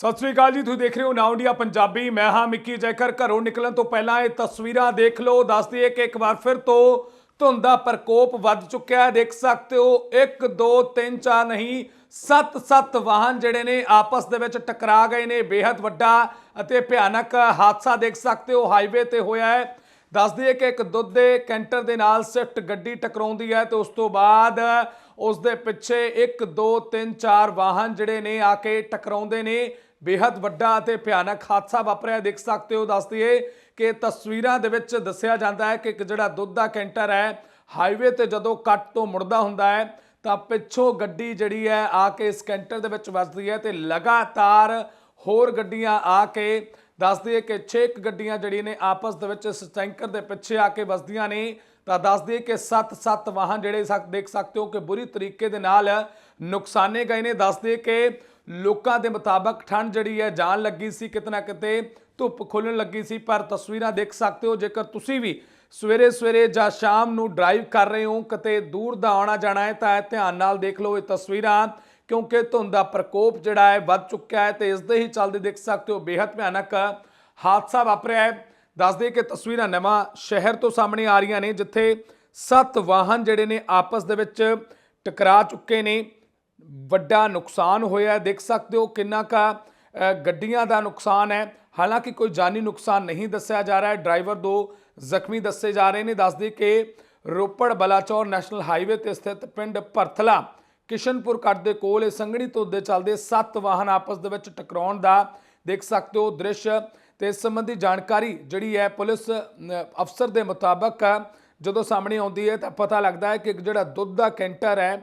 ਸਤਿ ਸ੍ਰੀ ਅਕਾਲ ਜੀ, ਤੁਸੀਂ ਦੇਖ ਰਹੇ ਹੋ ਨਾਉ ਇੰਡੀਆ ਪੰਜਾਬੀ। ਮੈਂ ਹਾਂ ਮਿੱਕੀ ਜੈਕਰ ਘਰੋਂ ਨਿਕਲਣ ਤੋਂ ਪਹਿਲਾਂ ਇਹ ਤਸਵੀਰਾਂ ਦੇਖ ਲਓ। ਦੱਸ ਦਈਏ ਕਿ ਇੱਕ ਵਾਰ ਫਿਰ ਤੋਂ ਧੁੰਦ ਦਾ ਪ੍ਰਕੋਪ ਵੱਧ ਚੁੱਕਿਆ ਹੈ। ਦੇਖ ਸਕਦੇ ਹੋ 1 2 3 4 ਨਹੀਂ 7 7 ਵਾਹਨ ਜਿਹੜੇ ਨੇ ਆਪਸ ਦੇ ਵਿੱਚ ਟਕਰਾ ਗਏ ਨੇ। ਬੇहद ਵੱਡਾ ਅਤੇ ਭਿਆਨਕ ਹਾਦਸਾ ਦੇਖ ਸਕਦੇ ਹੋ। ਹਾਈਵੇ ਤੇ ਹੋਇਆ ਹੈ। ਦੱਸ ਦਈਏ ਕਿ ਇੱਕ ਦੁੱਧ ਦੇ ਕੈਂਟਰ ਦੇ ਨਾਲ ਸਵਿਫਟ ਗੱਡੀ ਟਕਰਾਉਂਦੀ ਹੈ ਤੇ ਉਸ ਤੋਂ ਬਾਅਦ ਉਸ ਦੇ ਪਿੱਛੇ 1 2 3 4 ਵਾਹਨ ਜਿਹੜੇ ਨੇ ਆ ਕੇ ਟਕਰਾਉਂਦੇ ਨੇ। ਬੇहद ਵੱਡਾ ਅਤੇ ਭਿਆਨਕ ਹਾਦਸਾ ਵਾਪਰਿਆ ਦੇਖ ਸਕਦੇ ਹੋ, ਦੱਸ ਦਈਏ ਕਿ ਤਸਵੀਰਾਂ ਦੇ ਵਿੱਚ ਦੱਸਿਆ ਜਾਂਦਾ ਹੈ ਕਿ ਇੱਕ ਜਿਹੜਾ ਦੁੱਧ ਦਾ ਕੈਂਟਰ ਹੈ, ਹਾਈਵੇ ਤੇ ਜਦੋਂ ਕੱਟ ਤੋਂ ਮੁੜਦਾ ਹੁੰਦਾ ਹੈ, ਤਾਂ ਪਿੱਛੋਂ ਗੱਡੀ ਜਿਹੜੀ ਹੈ ਆ ਕੇ ਇਸ ਕੈਂਟਰ ਦੇ ਵਿੱਚ ਵੱਜਦੀ ਹੈ ਤੇ ਲਗਾਤਾਰ ਹੋਰ ਗੱਡੀਆਂ ਆ ਕੇ, ਦੱਸ ਦਈਏ ਕਿ 6 ਗੱਡੀਆਂ ਜਿਹੜੀਆਂ ਨੇ ਆਪਸ ਦੇ ਵਿੱਚ ਇਸ ਟੈਂਕਰ ਦੇ ਪਿੱਛੇ ਆ ਕੇ ਵੱਜਦੀਆਂ ਨੇ। ਤਾਂ ਦੱਸ ਦਈਏ ਕਿ 7-7 ਵਾਹਨ ਜਿਹੜੇ ਸਕ, ਦੇਖ ਸਕਦੇ ਹੋ ਕਿ ਬੁਰੀ ਤਰੀਕੇ ਦੇ ਨਾਲ ਨੁਕਸਾਨੇ ਗਏ ਨੇ। ਦੱਸ ਦਈਏ ਕਿ ਲੋਕਾਂ ਦੇ ਮੁਤਾਬਕ ਠੰਡ ਜਿਹੜੀ ਹੈ ਜਾਣ ਲੱਗੀ ਸੀ ਕਿਤਨਾ ਕਿਤੇ ਧੁੱਪ ਖੁੱਲਣ ਲੱਗੀ ਸੀ, ਪਰ ਤਸਵੀਰਾਂ ਦੇਖ ਸਕਦੇ ਹੋ, ਜੇਕਰ ਤੁਸੀਂ ਵੀ ਸਵੇਰੇ ਸਵੇਰੇ ਜਾਂ ਸ਼ਾਮ ਨੂੰ ਡਰਾਈਵ ਕਰ ਰਹੇ ਹੋ, ਕਿਤੇ ਦੂਰ ਦਾ ਆਉਣਾ ਜਾਣਾ ਹੈ, ਤਾਂ ਧਿਆਨ ਨਾਲ ਦੇਖ ਲਓ ਇਹ ਤਸਵੀਰਾਂ, ਕਿਉਂਕਿ ਧੁੰਦ ਦਾ ਪ੍ਰਕੋਪ ਜਿਹੜਾ ਹੈ ਵੱਧ ਚੁੱਕਿਆ ਹੈ ਤੇ ਇਸ ਦੇ ਹੀ ਚੱਲਦੇ ਦੇਖ ਸਕਦੇ ਹੋ ਬੇहद ਭਿਆਨਕ ਹਾਦਸਾ ਵਾਪਰਿਆ ਹੈ। ਦੱਸਦੇ ਕਿ ਤਸਵੀਰਾਂ ਨਵਾਂ ਸ਼ਹਿਰ ਤੋਂ ਸਾਹਮਣੇ ਆ ਰਹੀਆਂ ਨੇ, ਜਿੱਥੇ ਸੱਤ ਵਾਹਨ ਜਿਹੜੇ ਨੇ ਆਪਸ ਦੇ ਵਿੱਚ ਟਕਰਾ ਚੁੱਕੇ ਨੇ। ਵੱਡਾ ਨੁਕਸਾਨ ਹੋਇਆ ਦੇਖ ਸਕਦੇ ਹੋ ਕਿੰਨਾ ਕਾ ਗੱਡੀਆਂ ਦਾ ਨੁਕਸਾਨ ਹੈ। ਹਾਲਾਂਕਿ ਕੋਈ ਜਾਨੀ ਨੁਕਸਾਨ ਨਹੀਂ ਦੱਸਿਆ ਜਾ ਰਿਹਾ ਹੈ। ਡਰਾਈਵਰ ਦੋ ਜ਼ਖਮੀ ਦੱਸੇ ਜਾ ਰਹੇ ਨੇ। ਦੱਸਦੇ ਕਿ ਰੋਪੜ ਬਲਾਚੌਰ ਨੈਸ਼ਨਲ ਹਾਈਵੇ ਤੇ ਸਥਿਤ ਪਿੰਡ ਭਰਥਲਾ, ਕਿਸ਼ਨਪੁਰ ਕੱਟ ਦੇ ਕੋਲ ਇਹ ਸੰਘਣੀ ਧੁੰਦ ਦੇ ਚੱਲਦੇ ਸੱਤ ਵਾਹਨ ਆਪਸ ਦੇ ਵਿੱਚ ਟਕਰਾਉਣ ਦਾ ਦੇਖ ਸਕਦੇ ਹੋ ਦ੍ਰਿਸ਼ ਤੇ ਇਸ ਸੰਬੰਧੀ ਜਾਣਕਾਰੀ ਜਿਹੜੀ ਹੈ ਪੁਲਿਸ ਅਫਸਰ ਦੇ ਮੁਤਾਬਕ ਜਦੋਂ ਸਾਹਮਣੇ ਆਉਂਦੀ ਹੈ ਤਾਂ ਪਤਾ ਲੱਗਦਾ ਹੈ ਕਿ ਇੱਕ ਜਿਹੜਾ ਦੁੱਧ ਦਾ ਕੈਂਟਰ ਹੈ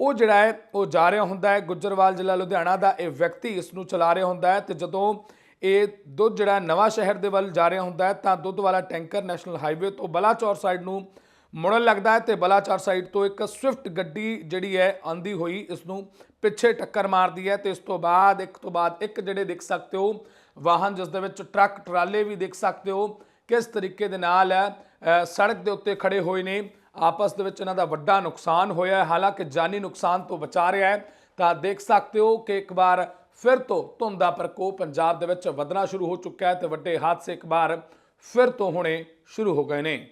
ਉਹ ਜਿਹੜਾ ਹੈ, ਉਹ ਜਾ ਰਿਹਾ ਹੁੰਦਾ ਹੈ। ਗੁੱਜਰਵਾਲ ਜ਼ਿਲ੍ਹਾ ਲੁਧਿਆਣਾ ਦਾ ਇਹ ਵਿਅਕਤੀ ਇਸ ਨੂੰ ਚਲਾ ਰਿਹਾ ਹੁੰਦਾ ਹੈ ਤੇ ਜਦੋਂ ਇਹ ਦੁੱਧ ਜਿਹੜਾ ਨਵਾਂ ਸ਼ਹਿਰ ਦੇ ਵੱਲ ਜਾ ਰਿਹਾ ਹੁੰਦਾ ਹੈ, ਤਾਂ ਦੁੱਧ ਵਾਲਾ ਟੈਂਕਰ ਨੈਸ਼ਨਲ ਹਾਈਵੇ ਤੋਂ ਬਲਾਚੌਰ ਸਾਈਡ ਨੂੰ ਮੁੜਨ ਲੱਗਦਾ ਹੈ ਤੇ ਬਲਾਚੌਰ ਸਾਈਡ ਤੋਂ ਇੱਕ ਸਵਿਫਟ ਗੱਡੀ ਜਿਹੜੀ ਹੈ ਆਂਦੀ ਹੋਈ ਇਸ ਨੂੰ ਪਿੱਛੇ ਟੱਕਰ ਮਾਰਦੀ ਹੈ ਤੇ ਇਸ ਤੋਂ ਬਾਅਦ, ਇੱਕ ਤੋਂ ਬਾਅਦ ਇੱਕ ਜਿਹੜੇ ਦੇਖ ਸਕਦੇ ਹੋ, ਵਾਹਨ ਜਿਸ ਦੇ ਵਿੱਚ ਟਰੱਕ, ਟਰਾਲੇ ਵੀ ਦੇਖ ਸਕਦੇ ਹੋ, ਕਿਸ ਤਰੀਕੇ ਦੇ ਨਾਲ ਸੜਕ ਦੇ ਉੱਤੇ ਖੜੇ ਹੋਏ ਨੇ। ਆਪਸ ਦੇ ਵਿੱਚ ਇਹਨਾਂ ਦਾ ਵੱਡਾ ਨੁਕਸਾਨ ਹੋਇਆ ਹੈ। ਹਾਲਾਂਕਿ ਜਾਨੀ ਨੁਕਸਾਨ ਤੋਂ ਬਚਾ ਰਿਹਾ ਹੈ, ਤਾਂ ਦੇਖ ਸਕਦੇ ਹੋ ਕਿ ਇੱਕ ਵਾਰ ਫਿਰ ਤੋਂ ਧੁੰਦ ਦਾ ਪ੍ਰਕੋਪ ਪੰਜਾਬ ਦੇ ਵਿੱਚ ਵਧਣਾ ਸ਼ੁਰੂ ਹੋ ਚੁੱਕਾ ਹੈ ਤੇ ਵੱਡੇ ਹਾਦਸੇ ਇੱਕ ਵਾਰ ਫਿਰ ਤੋਂ ਹੋਣੇ ਸ਼ੁਰੂ ਹੋ ਗਏ ਨੇ।